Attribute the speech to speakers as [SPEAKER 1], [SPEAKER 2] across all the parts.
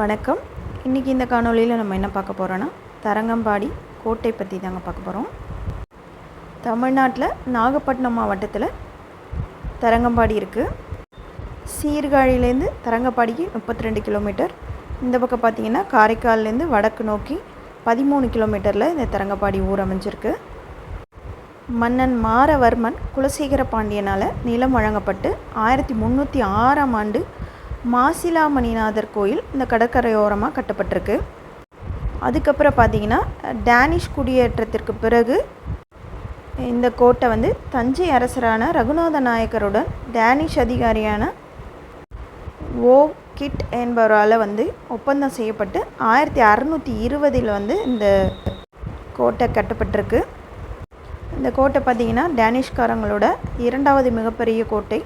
[SPEAKER 1] வணக்கம். இன்றைக்கி இந்த காணொளியில் நம்ம என்ன பார்க்க போகிறோன்னா தரங்கம்பாடி கோட்டை பற்றி தாங்க பார்க்க போகிறோம் தமிழ்நாட்டில் நாகப்பட்டினம் மாவட்டத்தில் தரங்கம்பாடி இருக்குது சீர்காழிலேருந்து தரங்கம்பாடிக்கு முப்பத்தி ரெண்டு கிலோமீட்டர். இந்த பக்கம் பார்த்திங்கன்னா காரைக்கால்லேருந்து வடக்கு நோக்கி பதிமூணு கிலோமீட்டரில் இந்த தரங்கம்பாடி ஊர் அமைஞ்சிருக்கு. மன்னன் மாரவர்மன் குலசேகர பாண்டியனால் நிலம் வழங்கப்பட்டு ஆயிரத்தி முந்நூற்றி ஆறாம் ஆண்டு மாசிலாமணிநாதர் கோயில் இந்த கடற்கரையோரமாக கட்டப்பட்டிருக்கு. அதுக்கப்புறம் பார்த்தீங்கன்னா டேனிஷ் குடியேற்றத்திற்கு பிறகு இந்த கோட்டை வந்து தஞ்சை அரசரான ரகுநாத நாயக்கருடன் டேனிஷ் அதிகாரியான ஓ கிட் என்பவரால் வந்து ஒப்பந்தம் செய்யப்பட்டு ஆயிரத்தி அறநூற்றி இருபதில் வந்து இந்த கோட்டை கட்டப்பட்டிருக்கு. இந்த கோட்டை பார்த்திங்கன்னா டேனிஷ்காரங்களோட இரண்டாவது மிகப்பெரிய கோட்டை.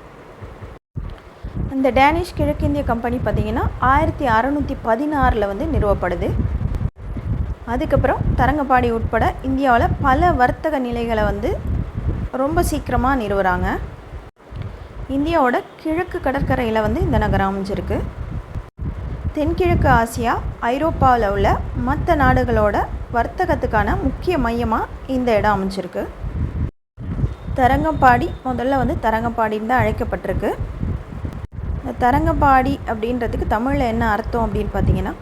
[SPEAKER 1] இந்த டேனிஷ் கிழக்கிந்திய கம்பெனி பார்த்திங்கன்னா ஆயிரத்தி அறநூற்றி பதினாறில் வந்து நிறுவப்படுது. அதுக்கப்புறம் தரங்கம்பாடி உட்பட இந்தியாவில் பல வர்த்தக நிலைகளை வந்து ரொம்ப சீக்கிரமாக நிறுவுகிறாங்க இந்தியாவோட கிழக்கு கடற்கரையில் வந்து இந்த நகரம் அமைஞ்சிருக்கு. தென்கிழக்கு ஆசியா ஐரோப்பாவில் உள்ள மற்ற நாடுகளோட வர்த்தகத்துக்கான முக்கிய மையமாக இந்த இடம் அமைஞ்சிருக்கு. தரங்கம்பாடி முதல்ல வந்து தரங்கம்பாடின்னு தான் அழைக்கப்பட்டிருக்கு. இந்த தரங்கம்பாடி அப்படின்றதுக்கு தமிழில் என்ன அர்த்தம் அப்படின்னு பார்த்தீங்கன்னா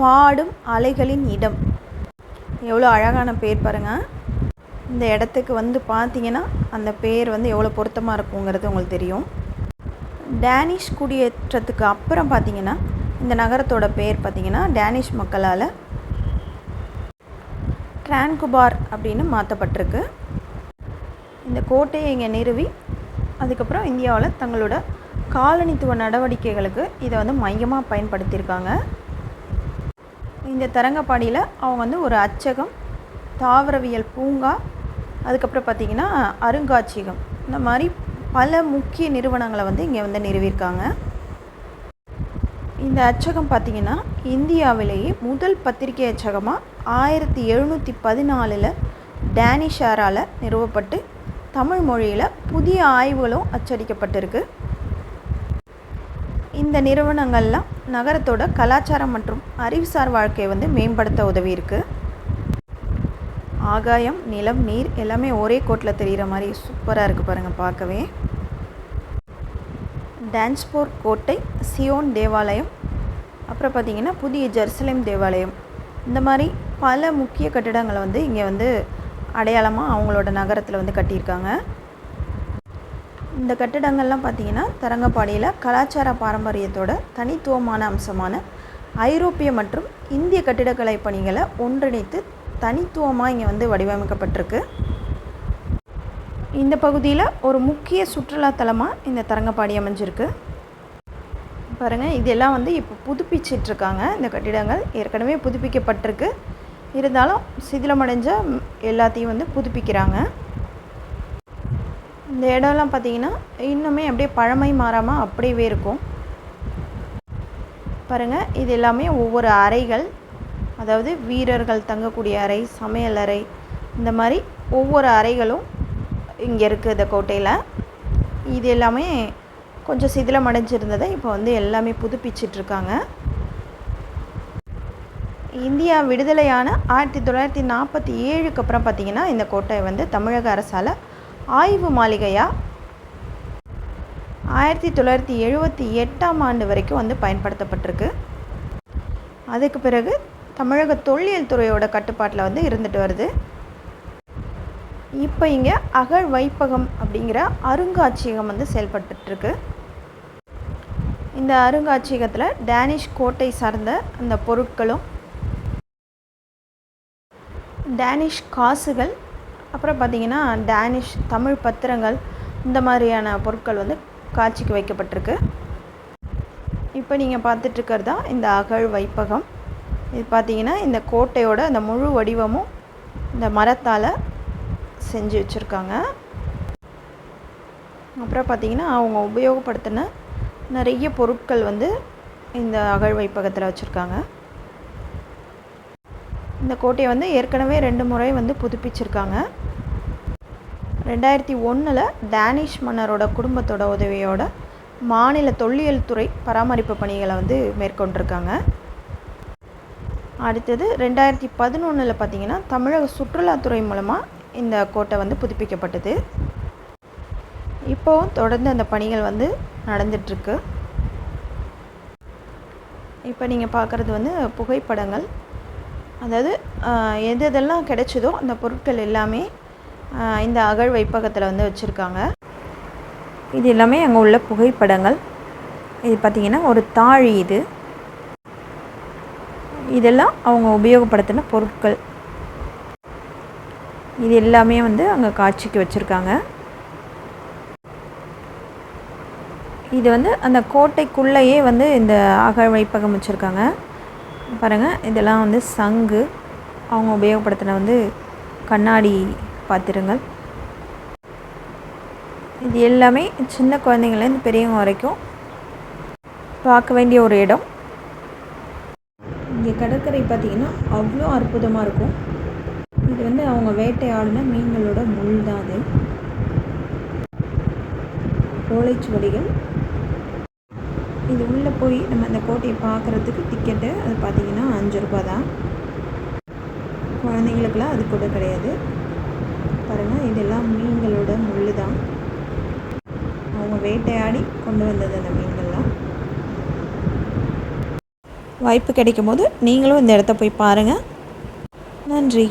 [SPEAKER 1] பாடும் அலைகளின் இடம். எவ்வளோ அழகான பேர் பாருங்கள் இந்த இடத்துக்கு வந்து பார்த்தீங்கன்னா அந்த பேர் வந்து எவ்வளோ பொருத்தமாக இருக்குங்கிறது உங்களுக்கு தெரியும். டேனிஷ் குடியேற்றத்துக்கு அப்புறம் பார்த்தீங்கன்னா இந்த நகரத்தோட பேர் பார்த்திங்கன்னா டேனிஷ் மக்களால் ட்ரான்குபார் அப்படின்னு மாற்றப்பட்டிருக்கு இந்த கோட்டையை இங்கே நிறுவி அதுக்கப்புறம் இந்தியாவில் தங்களோட காலனித்துவ நடவடிக்கைகளுக்கு இதை வந்து மையமாக பயன்படுத்தியிருக்காங்க. இந்த தரங்கப்பாடியில் அவங்க வந்து ஒரு அச்சகம் தாவரவியல் பூங்கா அதுக்கப்புறம் பார்த்திங்கன்னா அருங்காட்சியகம். இந்த மாதிரி பல முக்கிய நிறுவனங்களை வந்து இங்கே வந்து நிறுவியிருக்காங்க. இந்த அச்சகம் பார்த்திங்கன்னா இந்தியாவிலேயே முதல் பத்திரிகை அச்சகமாக ஆயிரத்தி எழுநூற்றி பதினாலில் டேனிஷாரால் நிறுவப்பட்டு தமிழ் மொழியில் புதிய ஆய்வுகளும் அச்சடிக்கப்பட்டிருக்கு. இந்த நிறுவனங்கள்லாம் நகரத்தோட கலாச்சாரம் மற்றும் அறிவுசார் வாழ்க்கையை வந்து மேம்படுத்த உதவி இருக்கு ஆகாயம் நிலம் நீர் எல்லாமே ஒரே கோட்டில் தெரிகிற மாதிரி சூப்பராக இருக்குது பாருங்கள் பார்க்கவே. டான்ஸ்போர் கோட்டை சியோன் தேவாலயம் அப்புறம் பார்த்திங்கன்னா புதிய ஜெருசலேம் தேவாலயம். இந்த மாதிரி பல முக்கிய கட்டிடங்களை வந்து இங்கே வந்து அடையாளமாக அவங்களோட நகரத்தில் வந்து கட்டியிருக்காங்க. இந்த கட்டிடங்கள்லாம் பார்த்திங்கன்னா தரங்கம்பாடியில் கலாச்சார பாரம்பரியத்தோட தனித்துவமான அம்சமான ஐரோப்பிய மற்றும் இந்திய கட்டிடக்கலை பணிகளை ஒன்றிணைத்து தனித்துவமாக இங்கே வந்து வடிவமைக்கப்பட்டிருக்கு. இந்த பகுதியில் ஒரு முக்கிய சுற்றுலாத்தலமாக இந்த தரங்கம்பாடி அமைஞ்சிருக்கு. பாருங்கள் இதெல்லாம் வந்து இப்போ புதுப்பிச்சிட்ருக்காங்க. இந்த கட்டிடங்கள் ஏற்கனவே புதுப்பிக்கப்பட்டிருக்கு. இருந்தாலும் சிதிலமடைஞ்ச எல்லாத்தையும் வந்து புதுப்பிக்கிறாங்க. இந்த இடம்லாம் பார்த்தீங்கன்னா இன்னுமே அப்படியே பழமை மாறாமல் அப்படியே இருக்கும். பாருங்கள் இது எல்லாமே ஒவ்வொரு அறைகள். அதாவது வீரர்கள் தங்கக்கூடிய அறை சமையல் அறை இந்த மாதிரி ஒவ்வொரு அறைகளும் இங்கே இருக்குது இந்த கோட்டையில். இது எல்லாமே கொஞ்சம் சிதிலம் அடைஞ்சிருந்ததை இப்போ வந்து எல்லாமே புதுப்பிச்சிட்ருக்காங்க. இந்தியா விடுதலையான ஆயிரத்தி தொள்ளாயிரத்தி நாற்பத்தி ஏழுக்கு அப்புறம் பார்த்திங்கன்னா இந்த கோட்டை வந்து தமிழக அரசால் ஆய்வு மாளிகையாக ஆயிரத்தி தொள்ளாயிரத்தி எழுபத்தி எட்டாம் ஆண்டு வரைக்கும் வந்து பயன்படுத்தப்பட்டிருக்கு. அதுக்கு பிறகு தமிழக தொல்லியல் துறையோட கட்டுப்பாட்டில் வந்து இருந்துட்டு வருது. இப்போ இங்கே அகழ் வைப்பகம் அப்படிங்கிற அருங்காட்சியகம் வந்து செயல்பட்டுருக்கு இந்த அருங்காட்சியகத்தில் டேனிஷ் கோட்டை சார்ந்த அந்த பொருட்களும் டேனிஷ் காசுகள் அப்புறம் பார்த்திங்கன்னா டேனிஷ் தமிழ் பத்திரங்கள் இந்த மாதிரியான பொருட்கள் வந்து காட்சிக்கு வைக்கப்பட்டிருக்கு. இப்போ நீங்கள் பார்த்துட்ருக்கிறது தான் இந்த அகழ் வைப்பகம். இது பார்த்திங்கன்னா இந்த கோட்டையோட அந்த முழு வடிவமும் இந்த மரத்தால் செஞ்சு வச்சுருக்காங்க. அப்புறம் பார்த்திங்கன்னா அவங்க உபயோகப்படுத்தின நிறைய பொருட்கள் வந்து இந்த அகழ் வைப்பகத்தில் வச்சுருக்காங்க. இந்த கோட்டையை வந்து ஏற்கனவே ரெண்டு முறை வந்து புதுப்பிச்சிருக்காங்க. ரெண்டாயிரத்தி ஒன்றில் டேனிஷ் மன்னரோட குடும்பத்தோட உதவியோட மாநில தொல்லியல் துறை பராமரிப்பு பணிகளை வந்து மேற்கொண்டிருக்காங்க. அடுத்தது ரெண்டாயிரத்தி பதினொன்றில் பார்த்தீங்கன்னா தமிழக சுற்றுலாத்துறை மூலமாக இந்த கோட்டை வந்து புதுப்பிக்கப்பட்டது. இப்போவும் தொடர்ந்து அந்த பணிகள் வந்து நடந்துட்டுருக்கு. இப்போ நீங்கள் பார்க்குறது வந்து புகைப்படங்கள். அதாவது எது எதெல்லாம் கிடைச்சதோ அந்த பொருட்கள் எல்லாமே இந்த அகழ் வைப்பகத்தில் வந்து வச்சுருக்காங்க. இது எல்லாமே அங்கே உள்ள புகைப்படங்கள். இது பார்த்திங்கன்னா ஒரு தாழி இது. இதெல்லாம் அவங்க உபயோகப்படுத்தின பொருட்கள். இது எல்லாமே வந்து அங்கே காட்சிக்கு வச்சுருக்காங்க. இது வந்து அந்த கோட்டைக்குள்ளேயே வந்து இந்த அகழ் வைப்பகம் வச்சுருக்காங்க. பாருங்கள் இதெல்லாம் வந்து சங்கு. அவங்க உபயோகப்படுத்தின வந்து கண்ணாடி பாத்திரங்கள் இது எல்லாமே சின்ன குழந்தைங்கள்லேருந்து பெரியவங்க வரைக்கும் பார்க்க வேண்டிய ஒரு இடம். இங்கே கடற்கரை பார்த்திங்கன்னா அவ்வளோ அற்புதமாக இருக்கும். இது வந்து அவங்க வேட்டையாடின மீன்களோட முள் தான் அது. ஓலைச்சுவடிகள். இது உள்ளே போய் நம்ம அந்த கோட்டையை பார்க்குறதுக்கு டிக்கெட்டு அது பார்த்திங்கன்னா அஞ்சு ரூபா தான். குழந்தைங்களுக்கெல்லாம் அது கூட கிடையாது. பாருங்கள் இதெல்லாம் மீன்களோட முள் தான் அவங்க வேட்டையாடி கொண்டு வந்தது அந்த மீன்கள்லாம். வாய்ப்பு கிடைக்கும் போது நீங்களும் இந்த இடத்த போய் பாருங்கள் நன்றி.